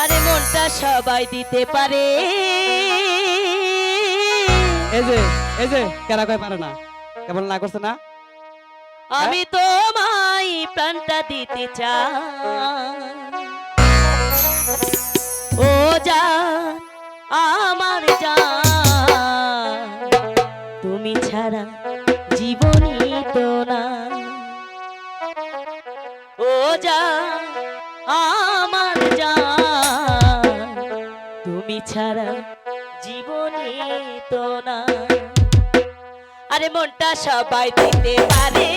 আরে মনটা সবাই দিতে পারে। এই যে এই যে কেনা কয় পারে না? কেমন না করছে না? আমি তোমায় প্রাণটা দিতে চাই। ও যা আমার যা তুমি ছাড়া জীবনই তো না ও যা তো না। আরে মনটা সবাই দিতে পারে।